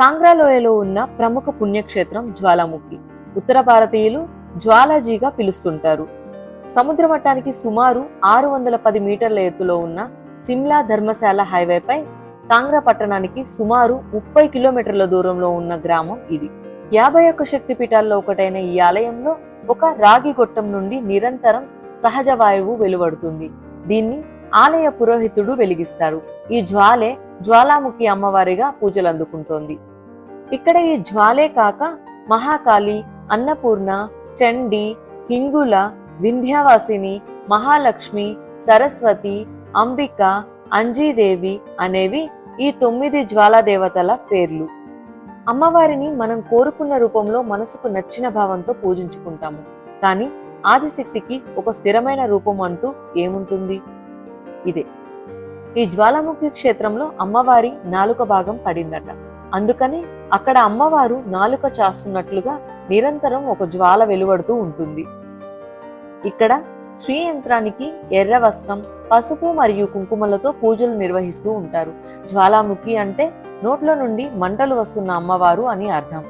కాంగ్రాలోయలో ఉన్న ప్రముఖ పుణ్యక్షేత్రం జ్వాలాముఖి. ఉత్తర భారతీయులు జ్వాలాజీగా పిలుస్తుంటారు. సముద్ర మట్టానికి సుమారు ఆరు వందల పది మీటర్ల ఎత్తులో ఉన్న సిమ్లా ధర్మశాల హైవేపై కాంగ్రా పట్టణానికి సుమారు ముప్పై కిలోమీటర్ల దూరంలో ఉన్న గ్రామం ఇది. యాభై ఒక్క శక్తి పీఠాల్లో ఒకటైన ఈ ఆలయంలో ఒక రాగి గొట్టం నుండి నిరంతరం సహజ వాయువు వెలువడుతుంది. దీన్ని ఆలయ పురోహితుడు వెలిగిస్తాడు. ఈ జ్వాలే జ్వాలాముఖి అమ్మవారిగా పూజలు అందుకుంటోంది ఇక్కడ ఈ జ్వాలే కాక మహాకాళి అన్నపూర్ణ చండి హింగుల వింధ్యావాసిని మహాలక్ష్మి సరస్వతి అంబిక అంజీదేవి అనేవి ఈ తొమ్మిది జ్వాలాదేవతల పేర్లు. అమ్మవారిని మనం కోరుకున్న రూపంలో మనసుకు నచ్చిన భావంతో పూజించుకుంటాము. కానీ ఆదిశక్తికి ఒక స్థిరమైన రూపం అంటూ ఏముంటుంది? ఇదే. ఈ జ్వాలాముఖి క్షేత్రంలో అమ్మవారి నాలుక భాగం పడిందట. అందుకనే అక్కడ అమ్మవారు నాలుక చాస్తున్నట్లుగా నిరంతరం ఒక జ్వాల వెలువడుతూ ఉంటుంది. ఇక్కడ శ్రీ యంత్రానికి ఎర్ర వస్త్రం పసుపు మరియు కుంకుమలతో పూజలు నిర్వహిస్తూ ఉంటారు. జ్వాలాముఖి అంటే నోట్లో నుండి మంటలు వస్తున్న అమ్మవారు అని అర్థం.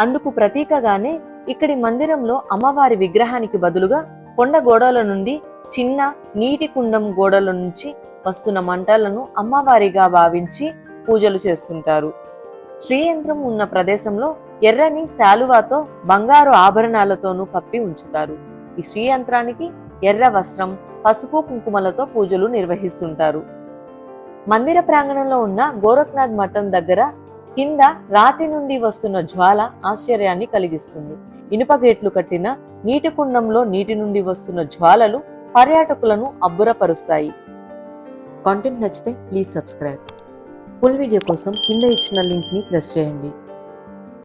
అందుకు ప్రతీకగానే ఇక్కడి మందిరంలో అమ్మవారి విగ్రహానికి బదులుగా కొండ గోడల నుండి చిన్న నీటి కుండం గోడల నుంచి వస్తున్న మంటలను అమ్మవారిగా భావించి పూజలు చేస్తుంటారు. శ్రీయంత్రం ఉన్న ప్రదేశంలో ఎర్రని శాలువాతో బంగారు ఆభరణాలతోనూ కప్పి ఉంచుతారు. ఈ శ్రీయంత్రానికి ఎర్ర వస్త్రం పసుపు కుంకుమలతో పూజలు నిర్వహిస్తుంటారు. మందిర ప్రాంగణంలో ఉన్న గోరఖ్నాథ్ మఠం దగ్గర కింద రాతి నుండి వస్తున్న జ్వాల ఆశ్చర్యాన్ని కలిగిస్తుంది. ఇనుప గేట్లు కట్టిన నీటి కుండంలో నీటి నుండి వస్తున్న జ్వాలలు పర్యాటకులను అబ్బురపరుస్తాయి. కాంటెంట్ నచ్చితే ప్లీజ్ సబ్స్క్రైబ్ ఫుల్ వీడియో కోసం కింద ఇచ్చిన లింక్ని ప్రెస్ చేయండి.